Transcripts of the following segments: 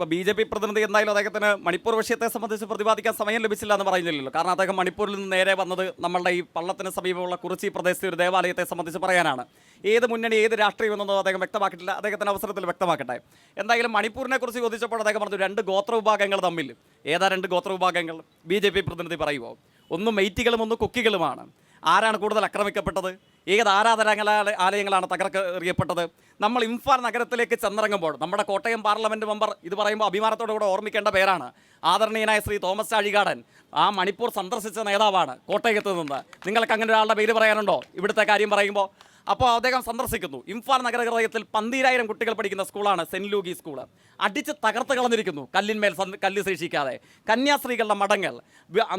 ഇപ്പൊ B J P പ്രതിനിധി എന്തായാലും അദ്ദേഹത്തിന് മണിപ്പൂർ വിഷയത്തെ സംബന്ധിച്ച് പ്രതിപാദിക്കാൻ സമയം ലഭിച്ചില്ല എന്ന് പറയുന്നില്ലല്ലോ. കാരണം അദ്ദേഹം മണിപ്പൂരിൽ നിന്ന് നേരെ വന്നത് നമ്മളുടെ ഈ പള്ളത്തിന് സമീപമുള്ള കുറിച്ചി പ്രദേശത്തെ ഒരു ദേവാലയത്തെ സംബന്ധിച്ച് പറയാനാണ്. ഏത് മുന്നണി ഏത് രാഷ്ട്രീയം എന്നൊന്നും അദ്ദേഹം വ്യക്തമാക്കിയിട്ടില്ല. അദ്ദേഹത്തിന്റെ അവസരത്തിൽ വ്യക്തമാക്കട്ടെ. എന്തായാലും മണിപ്പൂരിനെ കുറിച്ച് ചോദിച്ചപ്പോൾ അദ്ദേഹം പറഞ്ഞു രണ്ട് ഗോത്ര വിഭാഗങ്ങൾ തമ്മിൽ. ഏതാ രണ്ട് ഗോത്ര വിഭാഗങ്ങൾ? ബി ജെ പി പ്രതിനിധി പറയുമോ ഒന്ന് മെയ്റ്റികളും ഒന്ന് കുക്കികളുമാണ്. ആരാണ് കൂടുതൽ ആക്രമിക്കപ്പെട്ടത്? ഏത് ആരാധനാലയ ആലയങ്ങളാണ് തകർക്കറിയപ്പെട്ടത് നമ്മൾ ഇംഫാൽ നഗരത്തിലേക്ക് ചെന്നിറങ്ങുമ്പോൾ നമ്മുടെ കോട്ടയം പാർലമെന്റ് മെമ്പർ ഇത് പറയുമ്പോൾ അഭിമാനത്തോടു കൂടെ ഓർമ്മിക്കേണ്ട പേരാണ്. ആദരണീയനായ ശ്രീ തോമസ് ചാഴികാടൻ. ആ മണിപ്പൂർ സന്ദർശിച്ച നേതാവാണ് കോട്ടയത്ത് നിന്ന്. നിങ്ങൾക്ക് അങ്ങനെ ഒരാളുടെ പേര് പറയാനുണ്ടോ? ഇവിടുത്തെ കാര്യം പറയുമ്പോൾ അപ്പോൾ അദ്ദേഹം സന്ദർശിക്കുന്നു. ഇംഫാൽ നഗരഹൃദയത്തിൽ പന്തീരായിരം കുട്ടികൾ പഠിക്കുന്ന സ്കൂളാണ് സെന്റ് ലൂഗി സ്കൂൾ അടിച്ച് തകർത്ത് കളഞ്ഞിരിക്കുന്നു കല്ലിന്മേൽ കല്ല് ശേഷിക്കാതെ. കന്യാസ്ത്രീകളുടെ മഠങ്ങൾ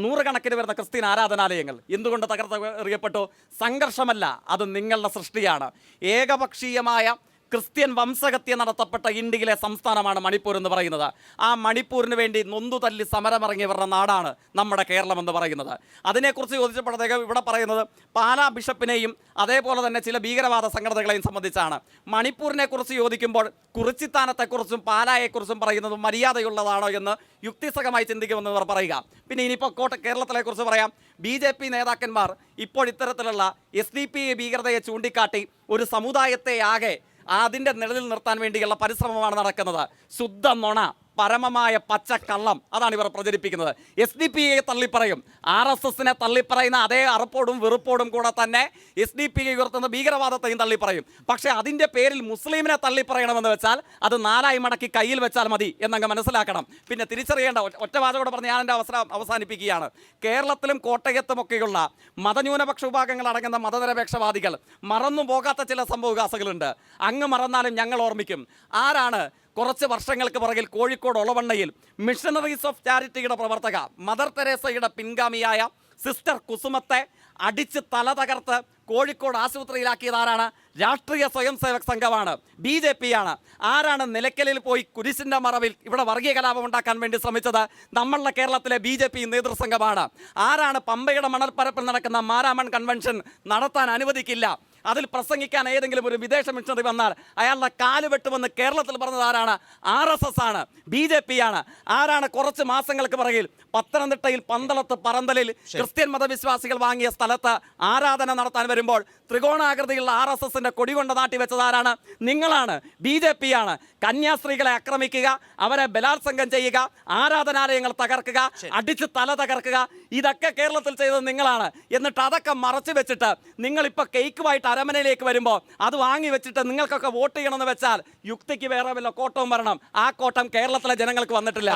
നൂറുകണക്കിന് വരുന്ന ക്രിസ്ത്യൻ ആരാധനാലയങ്ങൾ. എന്തുകൊണ്ട് തകർത്ത് എറിയപ്പെട്ടു? സംഘർഷമല്ല അത് നിങ്ങളുടെ സൃഷ്ടിയാണ്. ഏകപക്ഷീയമായ ക്രിസ്ത്യൻ വംശഹത്യ നടത്തപ്പെട്ട ഇന്ത്യയിലെ സംസ്ഥാനമാണ് മണിപ്പൂർ എന്ന് പറയുന്നത്. ആ മണിപ്പൂരിന് വേണ്ടി നൊന്തു തല്ലി സമരമിറങ്ങിയവരുടെ നാടാണ് നമ്മുടെ കേരളം എന്ന് പറയുന്നത്. അതിനെക്കുറിച്ച് ചോദിച്ചപ്പോഴത്തേക്ക് ഇവിടെ പറയുന്നത് പാലാ ബിഷപ്പിനെയും അതേപോലെ തന്നെ ചില ഭീകരവാദ സംഘടനകളെയും സംബന്ധിച്ചാണ്. മണിപ്പൂരിനെ കുറിച്ച് ചോദിക്കുമ്പോൾ കുറിച്ചിത്താനത്തെക്കുറിച്ചും പാലായെക്കുറിച്ചും പറയുന്നത് മര്യാദയുള്ളതാണോ എന്ന് യുക്തിസഹമായി ചിന്തിക്കുമെന്ന് ഇവർ പറയുക. പിന്നെ ഇനിയിപ്പോൾ കോട്ട കേരളത്തിലെക്കുറിച്ച് പറയാം. ബി ജെ പി നേതാക്കന്മാർ ഇപ്പോൾ ഇത്തരത്തിലുള്ള എസ് ഡി പി ഭീകരതയെ ചൂണ്ടിക്കാട്ടി ഒരു സമുദായത്തെ ആകെ അതിന്റെ നിഴലിൽ നിർത്താൻ വേണ്ടിയുള്ള പരിശ്രമമാണ് നടക്കുന്നത്. ശുദ്ധ നുണ. പരമമായ പച്ചക്കള്ളം. അതാണ് ഇവർ പ്രചരിപ്പിക്കുന്നത്. എസ് ഡി പി ഐയെ തള്ളിപ്പറയും. ആർ എസ് എസിനെ തള്ളിപ്പറയുന്ന അതേ അറപ്പോടും വെറുപ്പോടും കൂടെ തന്നെ എസ് ഡി പി ഐ ഉയർത്തുന്ന ഭീകരവാദത്തെയും തള്ളിപ്പറയും. പക്ഷേ അതിന്റെ പേരിൽ മുസ്ലിമിനെ തള്ളിപ്പറയണമെന്ന് വെച്ചാൽ അത് നാലായി മടക്കി കയ്യിൽ വെച്ചാൽ മതി എന്നങ്ങ് മനസ്സിലാക്കണം. പിന്നെ തിരിച്ചറിയേണ്ട ഒറ്റ- ഒറ്റ പറഞ്ഞ് ഞാൻ എന്റെ അവസരം അവസാനിപ്പിക്കുകയാണ്. കേരളത്തിലും കോട്ടയത്തുമൊക്കെയുള്ള മതന്യൂനപക്ഷ വിഭാഗങ്ങൾ അടങ്ങുന്ന മതനിരപേക്ഷവാദികൾ മറന്നു പോകാത്ത ചില സംഭവവികാസങ്ങളുണ്ട് അങ്ങ് മറന്നാലും ഞങ്ങൾ ഓർമ്മിക്കും. ആരാണ് കുറച്ച് വർഷങ്ങൾക്ക് പുറകിൽ കോഴിക്കോട് ഒളവണ്ണയിൽ മിഷണറീസ് ഓഫ് ചാരിറ്റിയുടെ പ്രവർത്തക മദർ തെരേസയുടെ പിൻഗാമിയായ സിസ്റ്റർ കുസുമത്തെ അടിച്ച് തല തകർത്ത് കോഴിക്കോട് ആശുപത്രിയിലാക്കിയതാരാണ്? രാഷ്ട്രീയ സ്വയം സേവക് സംഘമാണ്. ബി ജെ പി ആണ് ആരാണ് നിലയ്ക്കലിൽ പോയി കുരിശിന്റെ മറവിൽ ഇവിടെ വർഗീയ കലാപം ഉണ്ടാക്കാൻ വേണ്ടി ശ്രമിച്ചത്? നമ്മളുടെ കേരളത്തിലെ ബി ജെ പി നേതൃസംഘമാണ് ആരാണ് പമ്പയുടെ മണൽപ്പരപ്പിൽ നടക്കുന്ന മാരാമൺ കൺവെൻഷൻ നടത്താൻ അനുവദിക്കില്ല? അതിൽ പ്രസംഗിക്കാൻ ഏതെങ്കിലും ഒരു വിദേശ മിഷണറി വന്നാൽ അയാളുടെ കാൽ വെട്ടുമെന്ന് കേരളത്തിൽ പറഞ്ഞത് ആരാണ്? ആർ എസ് എസ് ആണ്. ബി ജെ പി ആണ്. ആരാണ് കുറച്ച് മാസങ്ങൾക്ക് പിറകിൽ പത്തനംതിട്ടയിൽ പന്തളത്ത് പറന്തലിൽ ക്രിസ്ത്യൻ മതവിശ്വാസികൾ വാങ്ങിയ സ്ഥലത്ത് ആരാധന നടത്താൻ വരുമ്പോൾ ത്രികോണാകൃതിയിലുള്ള ആർ എസ് എസിന്റെ കൊടി കൊണ്ട് നാട്ടി വെച്ചത് ആരാണ്? നിങ്ങളാണ്. ബി ജെ പി ആണ്. കന്യാസ്ത്രീകളെ ആക്രമിക്കുക അവരെ ബലാത്സംഗം ചെയ്യുക ആരാധനാലയങ്ങൾ തകർക്കുക അടിച്ച് തല തകർക്കുക. ഇതൊക്കെ കേരളത്തിൽ ചെയ്തത് നിങ്ങളാണ്. എന്നിട്ട് അതൊക്കെ മറച്ചു വെച്ചിട്ട് നിങ്ങളിപ്പോൾ കേക്കുമായിട്ട് അരമനയിലേക്ക് വരുമ്പോൾ അത് വാങ്ങി വെച്ചിട്ട് നിങ്ങൾക്കൊക്കെ വോട്ട് ചെയ്യണമെന്ന് വെച്ചാൽ യുക്തിക്ക് വേറെ വല്ല കോട്ടവും വരണം. ആ കോട്ടം കേരളത്തിലെ ജനങ്ങൾക്ക് വന്നിട്ടില്ല.